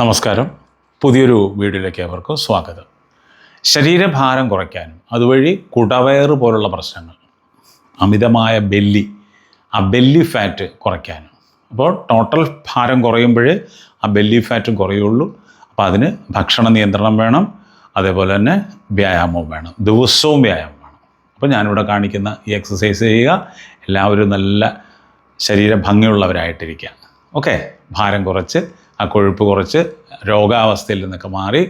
നമസ്കാരം. പുതിയൊരു വീഡിയോയിലേക്ക് അവർക്ക് സ്വാഗതം. ശരീരഭാരം കുറയ്ക്കാനും അതുവഴി കുടവയറ് പോലുള്ള പ്രശ്നങ്ങൾ അമിതമായ ബെല്ലി ആ ബെല്ലി ഫാറ്റ് കുറയ്ക്കാനും. അപ്പോൾ ടോട്ടൽ ഭാരം കുറയുമ്പോഴേ ആ ബെല്ലി ഫാറ്റും കുറയുള്ളൂ. അപ്പോൾ അതിന് ഭക്ഷണ നിയന്ത്രണം വേണം. അതേപോലെ തന്നെ വ്യായാമവും വേണം. ദിവസവും വ്യായാമം വേണം. അപ്പോൾ ഞാനിവിടെ കാണിക്കുന്ന ഈ എക്സസൈസ് ചെയ്യുക. എല്ലാവരും നല്ല ശരീരഭംഗിയുള്ളവരായിട്ടിരിക്കുക. ഓക്കെ ഭാരം കുറച്ച് ആ കൊഴുപ്പ് കുറച്ച് രോഗാവസ്ഥയിൽ നിന്നൊക്കെ മാറി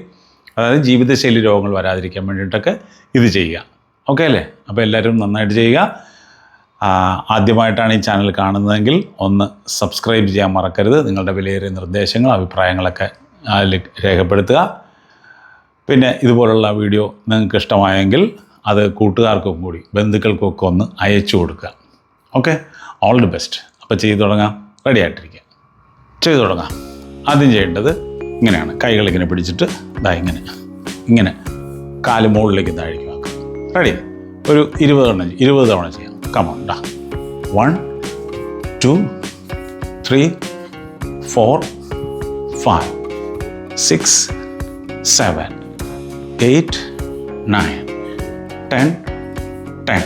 അതായത് ജീവിതശൈലി രോഗങ്ങൾ വരാതിരിക്കാൻ വേണ്ടിയിട്ടൊക്കെ ഇത് ചെയ്യുക. ഓക്കെ അല്ലേ? അപ്പോൾ എല്ലാവരും നന്നായിട്ട് ചെയ്യുക. ആദ്യമായിട്ടാണ് ഈ ചാനൽ കാണുന്നതെങ്കിൽ ഒന്ന് സബ്സ്ക്രൈബ് ചെയ്യാൻ മറക്കരുത്. നിങ്ങളുടെ വിലയേറിയ നിർദ്ദേശങ്ങൾ അഭിപ്രായങ്ങളൊക്കെ അതിൽ രേഖപ്പെടുത്തുക. പിന്നെ ഇതുപോലുള്ള വീഡിയോ നിങ്ങൾക്ക് ഇഷ്ടമായെങ്കിൽ അത് കൂട്ടുകാർക്കും കൂടി ബന്ധുക്കൾക്കൊക്കെ ഒന്ന് അയച്ചു കൊടുക്കുക. ഓക്കെ ഓൾ ദി ബെസ്റ്റ് അപ്പോൾ ചെയ്തു തുടങ്ങാം. റെഡി ആയിട്ടിരിക്കുക. ചെയ്തു തുടങ്ങാം. ആദ്യം ചെയ്യേണ്ടത് ഇങ്ങനെയാണ്. കൈകൾ ഇങ്ങനെ പിടിച്ചിട്ട് ഇതാ ഇങ്ങനെ. ഇങ്ങനെ കാൽ മുകളിലേക്ക് താഴേക്ക് വാക്കുക റെഡി ഒരു ഇരുപത് തവണ ഇരുപത് തവണ ചെയ്യാം കമോൺ ഡാ one two three four five six seven eight nine ten ten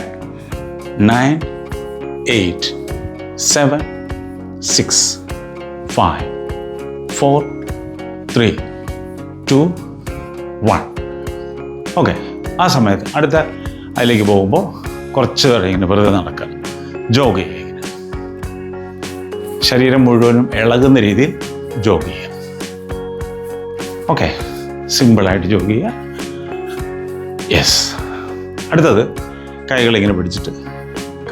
nine eight seven six five four three two one okay ആ സമയത്ത് അടുത്ത അതിലേക്ക് പോകുമ്പോൾ കുറച്ച് നേരം ഇങ്ങനെ വെറുതെ നടക്കുക. ജോഗ് ചെയ്യുക. ശരീരം മുഴുവനും ഇളകുന്ന രീതിയിൽ ജോഗ് ചെയ്യുക. ഓക്കെ സിമ്പിളായിട്ട് ജോഗ് ചെയ്യുക. യെസ് അടുത്തത് കൈകളിങ്ങനെ പിടിച്ചിട്ട്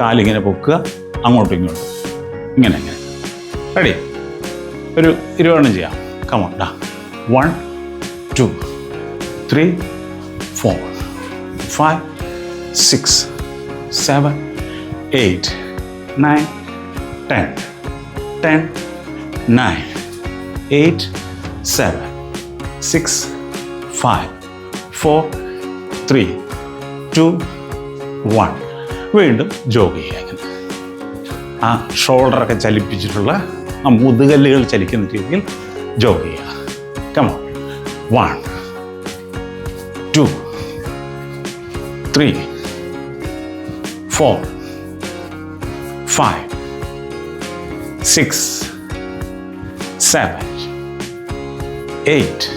കാലിങ്ങനെ പൊക്കുക അങ്ങോട്ടും ഇങ്ങോട്ടും. ഇങ്ങനെ ഇങ്ങനെ. റെഡി ഒരു ഇരുപതെണ്ണം ചെയ്യാം. കമോൺ ഡാ. One two three four five six seven eight nine ten ten nine eight seven six five four three two one വീണ്ടും ജോഗ് ചെയ്യുക ആ ഷോൾഡറൊക്കെ ചലിപ്പിച്ചിട്ടുള്ള ആ മുതുകല്ലുകൾ ചലിക്കുന്ന രീതിയിൽ ജോഗ് ചെയ്യുക. Come on one two three four five six seven eight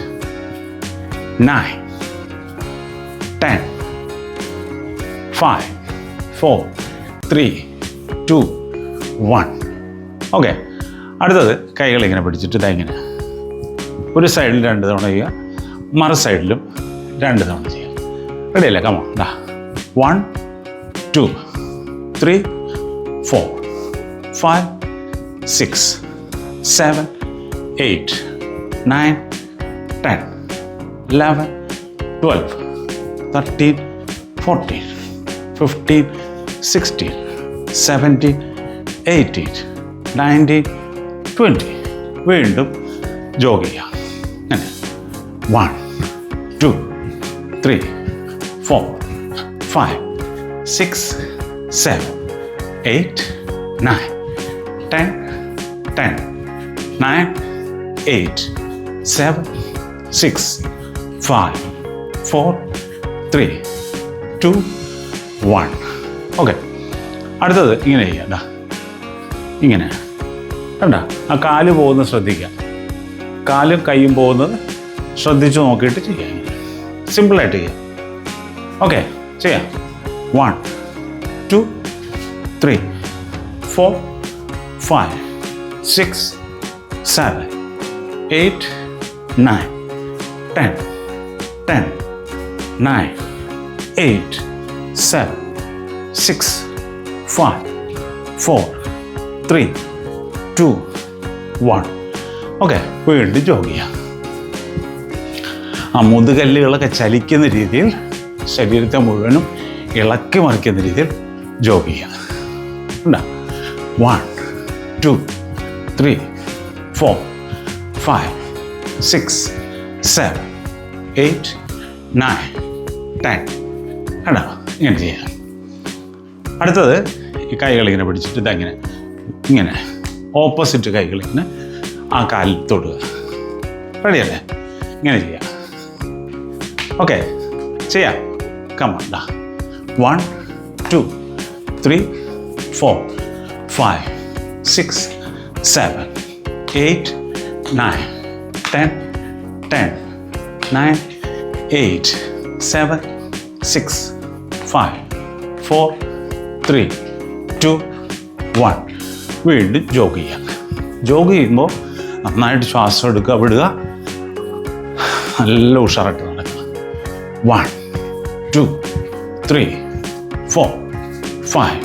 nine ten five four three two one okay അടുത്തത് കൈകൾ ഇങ്ങനെ പിടിച്ചിട്ട് ഇതാ ഇങ്ങനെ. ഒരു സൈഡിൽ രണ്ട് തവണ ചെയ്യുക. മറ സൈഡിലും രണ്ട് തവണ ചെയ്യുക. റെഡിയല്ലേ കമോ ഇതാ one two three four five six seven eight nine ten eleven twelve thirteen fourteen fifteen sixteen seventeen eighteen nineteen twenty വീണ്ടും ജോഗ് ചെയ്യാം. അങ്ങനെ one two three four five six seven eight nine ten ten nine eight seven six five four three two one okay അടുത്തത് ഇങ്ങനെ ചെയ്യാം. ഇങ്ങനെയാണ് ഇങ്ങനെ. കണ്ട? ആ കാൽ പോകുന്നത് ശ്രദ്ധിക്കുക. കാലും കൈയും പോകുന്നത് ശ്രദ്ധിച്ചു നോക്കിയിട്ട് ചെയ്യാം. സിമ്പിളായിട്ട് ചെയ്യാം. ഓക്കെ ചെയ്യാം. One two three four five six seven eight nine ten ten nine eight seven six five four three two one okay വീണ്ടും ജോഗ് ചെയ്യാം. ആ മുതുകല്ലുകളൊക്കെ ചലിക്കുന്ന രീതിയിൽ ശരീരത്തെ മുഴുവനും ഇളക്കി മറിക്കുന്ന രീതിയിൽ ജോഗ് ചെയ്യാം. ഉണ്ടോ? One two three four five six seven eight nine ten കണ്ടോ ഇങ്ങനെ ചെയ്യാം. അടുത്തത് ഈ കൈകൾ ഇങ്ങനെ പിടിച്ചിട്ട് ഇതങ്ങനെ ഇങ്ങനെ. ഓപ്പോസിറ്റ് കൈകൾ ഇങ്ങനെ ആ കാലിൽ തൊടുക. റെഡിയല്ലേ? ഇങ്ങനെ ചെയ്യാം. ഓക്കെ ചെയ്യാം. കമൺ ഡാ one two three four five six seven eight nine ten ten nine eight seven six five four three two one വീണ്ടും ജോഗ് ചെയ്യാം. ജോഗ് ചെയ്യുമ്പോൾ നന്നായിട്ട് ശ്വാസം എടുക്കുക വിടുക. നല്ല ഉഷാറായിട്ട് നടക്കുക. One two three four five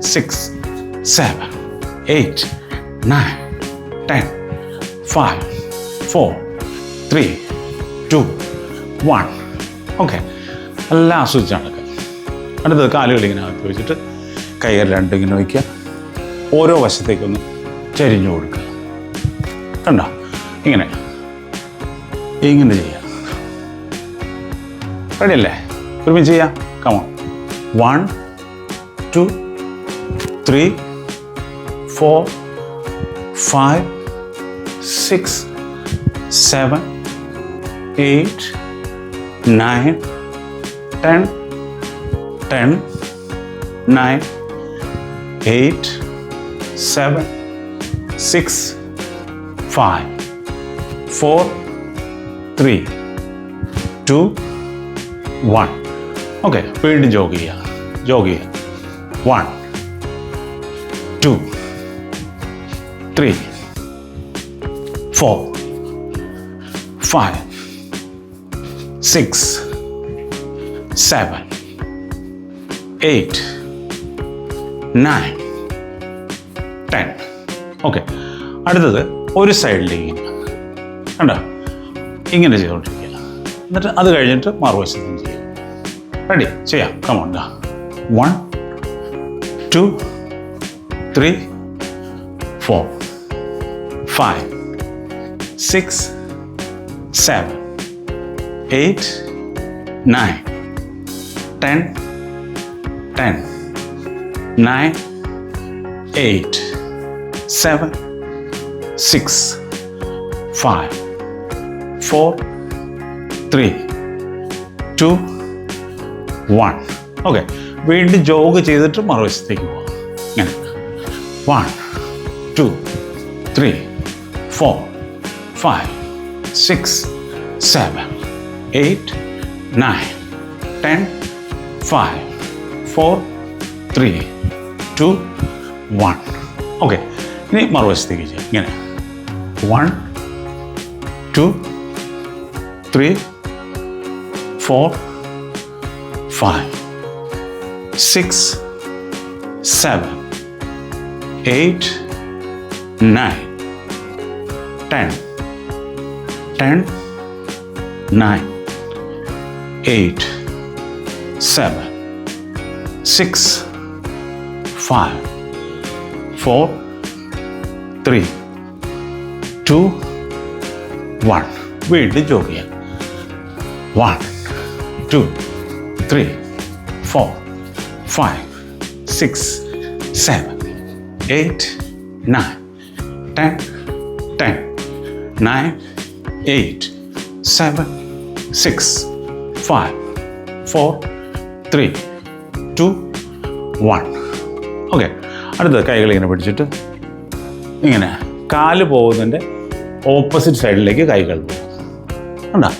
six seven eight nine ten five four three two one okay എല്ലാം ആസ്വദിച്ച് നടക്കുക. അടുത്തത് കാലുകൾ ഇങ്ങനെ അകത്ത് വെച്ചിട്ട് കൈകൾ രണ്ടും ഇങ്ങനെ വയ്ക്കുക. ഓരോ വശത്തേക്കൊന്ന് ചരിഞ്ഞു കൊടുക്കുക. കണ്ടോ? ഇങ്ങനെ. ഇങ്ങനെ ചെയ്യാം. റെഡി അല്ലേ? ഒരുമിച്ച് ചെയ്യാം. Come on one two three four five six seven eight nine ten ten nine eight seven six five four three two one okay വീണ്ടും ജോഗ് ചെയ്യുക ജോഗ് ചെയ്യുക one two three four five six seven eight nine ten. Okay. അടുത്തത് ഒരു സൈഡിലേക്ക് കണ്ടോ? ഇങ്ങനെ ചെയ്തുകൊണ്ടിരിക്കുക. എന്നിട്ട് അത് കഴിഞ്ഞിട്ട് മറുവശത്തും ചെയ്യാം. റെഡി ചെയ്യാം come on one two three four five six seven eight nine ten ten nine eight seven six five four three two one okay വീണ്ടും ജോഗ് ചെയ്തിട്ട് മറുവശത്തേക്ക് പോവാം. ഇങ്ങനെ. One two three four five six seven eight nine ten five four three two one okay ഇനി മറുവശത്തേക്ക് ചെയ്യാം ഇങ്ങനെ. One two three four five six seven eight nine ten ten nine eight seven six five four three two one വീണ്ടും jog ചെയ്യാം. One two three four five six seven eight nine ten ten nine eight seven six five four three two one okay അടുത്ത കൈകൾ ഇങ്ങനെ പിടിച്ചിട്ട് ഇങ്ങനെ കാൽ പോകുന്നതിന്റെ opposite സൈഡിലേക്ക് കൈകൾ പോകും. കണ്ടാ?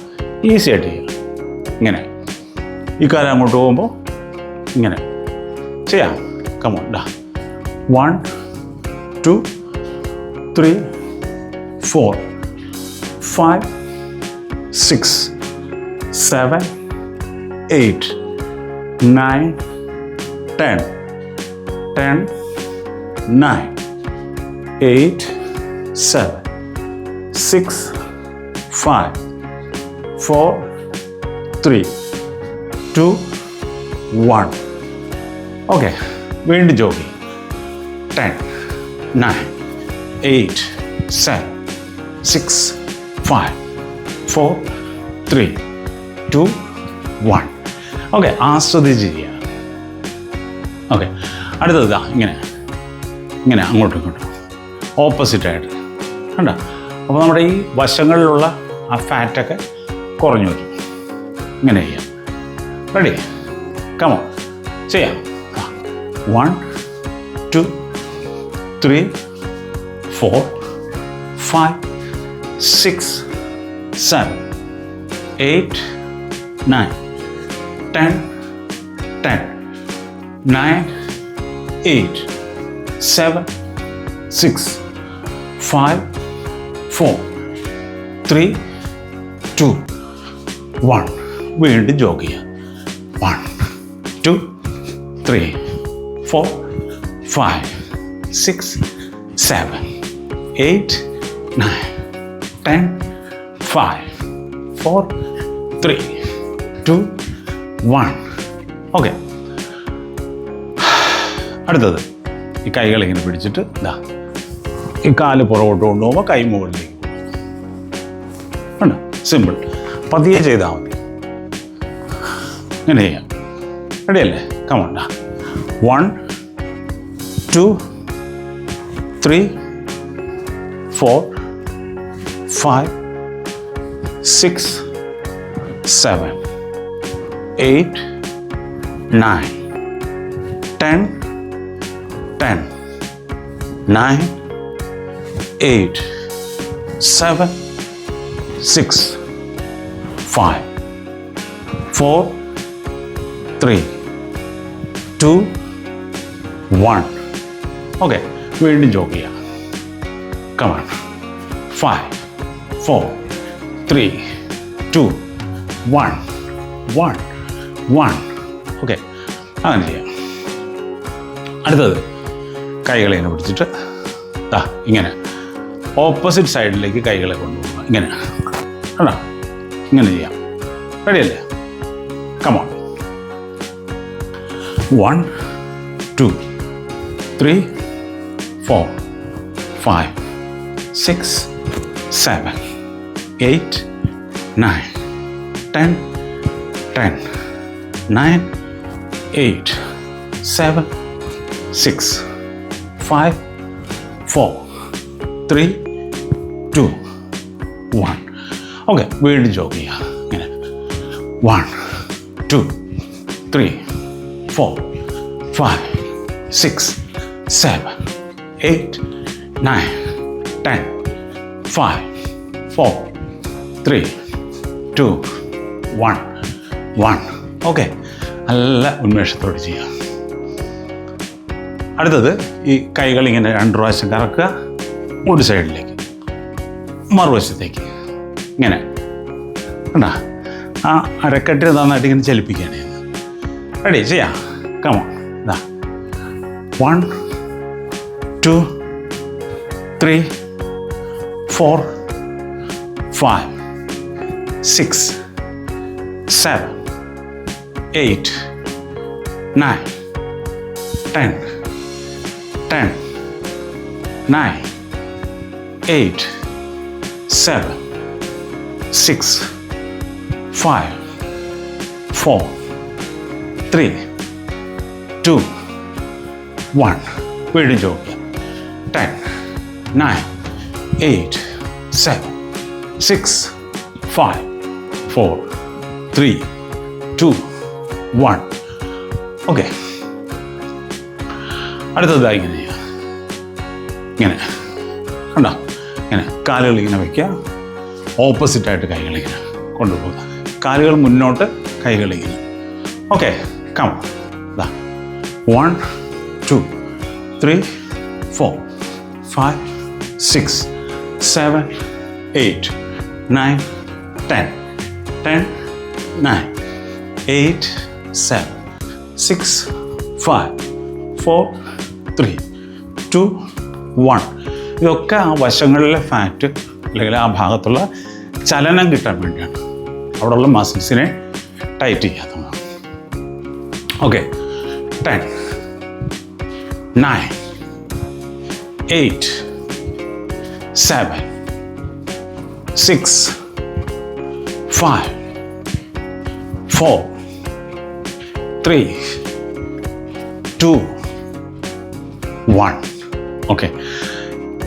ഈസി ആയിട്ട് ചെയ്യാം. ഇങ്ങനെ. ഈ കാലം അങ്ങോട്ട് പോകുമ്പോൾ ഇങ്ങനെ. ചെയ്യാം. കമോൺ ഡാ. One two three four five six seven eight nine ten ten nine eight seven six five four three two one okay വീണ്ടും Jogi ten nine eight seven six five four three two one okay ആസ്വദിച്ച് ചെയ്യുക okay അടുത്തത് ഇതാ ഇങ്ങനെ. ഇങ്ങനെ അങ്ങോട്ടും ഇങ്ങോട്ടും. ഓപ്പോസിറ്റായിട്ട് കണ്ടോ? അപ്പോൾ നമ്മുടെ ഈ വശങ്ങളിലുള്ള ആ ഫാറ്റൊക്കെ കുറഞ്ഞു വരും. ഇങ്ങനെ ചെയ്യാം. റെഡി കമോ ചെയ്യാം. One two three four five six seven eight nine ten ten nine eight seven six five four three two one വീണ്ടും ജോഗ് ചെയ്യുക one two three four five six seven eight nine ten five four three two one okay അടുത്തത്. ഈ കൈകൾ ഇങ്ങനെ പിടിച്ചിട്ട് ഇതാ ഈ കാൽ പുറകോട്ട് കൊണ്ടുപോകുമ്പോൾ കൈ മുകളിലേക്ക്. ഉണ്ട് സിമ്പിൾ പതിയെ ചെയ്താൽ മതി. ഇങ്ങനെ ചെയ്യാം. റെഡിയല്ലേ കമണ്ട one two three four five six seven eight nine ten ten nine eight seven six five four three two one okay വീണ്ടും ജോഗ് ചെയ്യാം. Come on five four three two one one one okay അങ്ങനെ ചെയ്യാം. അടുത്തത് കൈകളെ പിടിച്ചിട്ട് ഇങ്ങനെ. Opposite സൈഡിലേക്ക് കൈകളെ കൊണ്ടുപോകുക ഇങ്ങനെ. കണ്ടോ? ഇങ്ങനെ ചെയ്യാം. റെഡിയല്ലേ? Come on one two three four five six seven eight nine ten ten nine eight seven six five four three two one okay വീണ്ടും ജോഗ് ചെയ്യുക ഇങ്ങനെ. One two three four five six seven eight nine ten five four three two one one okay നല്ല ഉന്മേഷത്തോടെ ചെയ്യാം. അടുത്തത് ഈ കൈകൾ ഇങ്ങനെ രണ്ട് പ്രാവശ്യം കറക്കുക ഒരു സൈഡിലേക്ക്. മറുവശത്തേക്ക്. ഇങ്ങനെ. കണ്ടാ? ആ അരക്കെട്ടിന് നന്നായിട്ട് ഇങ്ങനെ ചലിപ്പിക്കുകയാണ്. റെഡി ചെയ്യാം. കമോ ഇതാ. One two three four five six seven eight nine ten ten nine eight seven six, five, four, three, two, one. വീണ്ടും ചോദിക്കുക ten nine eight seven six five four three two one okay അടുത്തതായി ഇങ്ങനെ ഇങ്ങനെ. കണ്ടോ? ഇങ്ങനെ കാലുകൾ ഇങ്ങനെ വയ്ക്കുക. ഓപ്പോസിറ്റായിട്ട് കൈകൾ ഇങ്ങനെ കൊണ്ടുപോകുക. കാലുകൾ മുന്നോട്ട് കൈകൾ ഇങ്ങനെ. ഓക്കെ കം ഇതാ one two three four five six seven eight nine ten ten nine eight seven six five four three two one ഇതൊക്കെ ആ വശങ്ങളിലെ ഫാറ്റ് അല്ലെങ്കിൽ ആ ഭാഗത്തുള്ള ചലനം കിട്ടാൻ വേണ്ടിയാണ്. അവിടെയുള്ള മസിൽസിനെ tight ചെയ്യാത്തതാണ് okay ten nine eight seven six five four three two one okay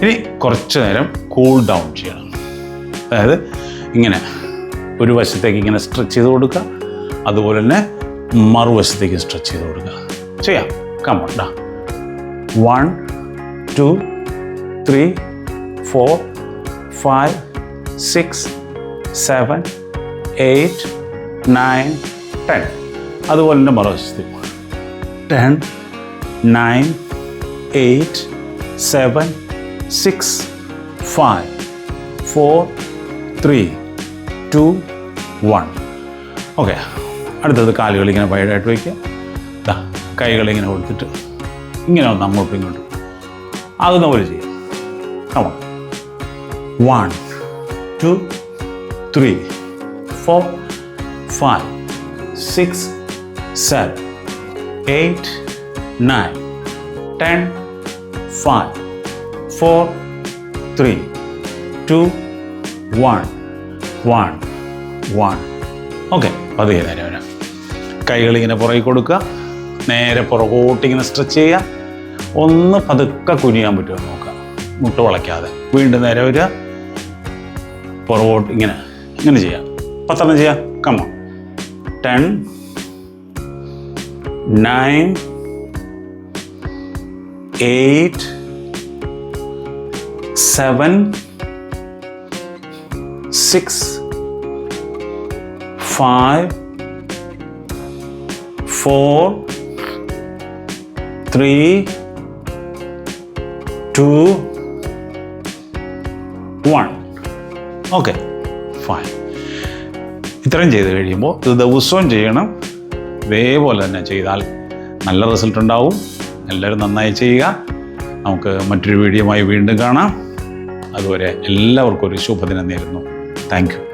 ഇനി കുറച്ച് നേരം കൂൾ ഡൗൺ ചെയ്യണം. അതായത് ഇങ്ങനെ ഒരു വശത്തേക്ക് ഇങ്ങനെ സ്ട്രെച്ച് ചെയ്ത് കൊടുക്കുക. അതുപോലെ തന്നെ മറുവശത്തേക്ക് സ്ട്രെച്ച് ചെയ്ത് കൊടുക്കുക. ചെയ്യാം. കമ്മണ്ടാ one two three four five six seven eight nine ten അതുപോലെ തന്നെ മറുവശത്തേക്ക് ten nine eight seven six five four three two one. Okay അടുത്തത് കാലുകൾ ഇങ്ങനെ വൈഡായിട്ട് വയ്ക്കുക. ദാ കൈകൾ ഇങ്ങനെ കൊടുത്തിട്ട് ഇങ്ങനെ ഒന്ന് അങ്ങോട്ടും ഇങ്ങോട്ടും. ആകുന്ന പോലെ ചെയ്യാം. Come on one two three four five six seven eight nine ten five four three two one one one okay പതിയെ നേരെ വരാം. കൈകളിങ്ങനെ പുറകെ കൊടുക്കുക. നേരെ പുറകോട്ട് ഇങ്ങനെ സ്ട്രെച്ച് ചെയ്യുക. ഒന്ന് പതുക്കെ കുനിയാൻ പറ്റുമോ നോക്കുക. മുട്ട് വളയ്ക്കാതെ. വീണ്ടും നേരെ വരിക. പുറകോട്ട് ഇങ്ങനെ ഇങ്ങനെ ചെയ്യാം പത്തെണ്ണം ചെയ്യാം come on ten nine eight seven six five four three two one. Okay fine. ഇത്രയും ചെയ്ത് കഴിയുമ്പോൾ ഇത് ദിവസവും ചെയ്യണം. ഇതേപോലെ തന്നെ ചെയ്താൽ നല്ല റിസൾട്ട് ഉണ്ടാവും. എല്ലാവരും നന്നായി ചെയ്യുക. നമുക്ക് മറ്റൊരു വീഡിയോയുമായി വീണ്ടും കാണാം. അതുവരെ എല്ലാവർക്കും ഒരു ശുഭദിനം നേരുന്നു. താങ്ക്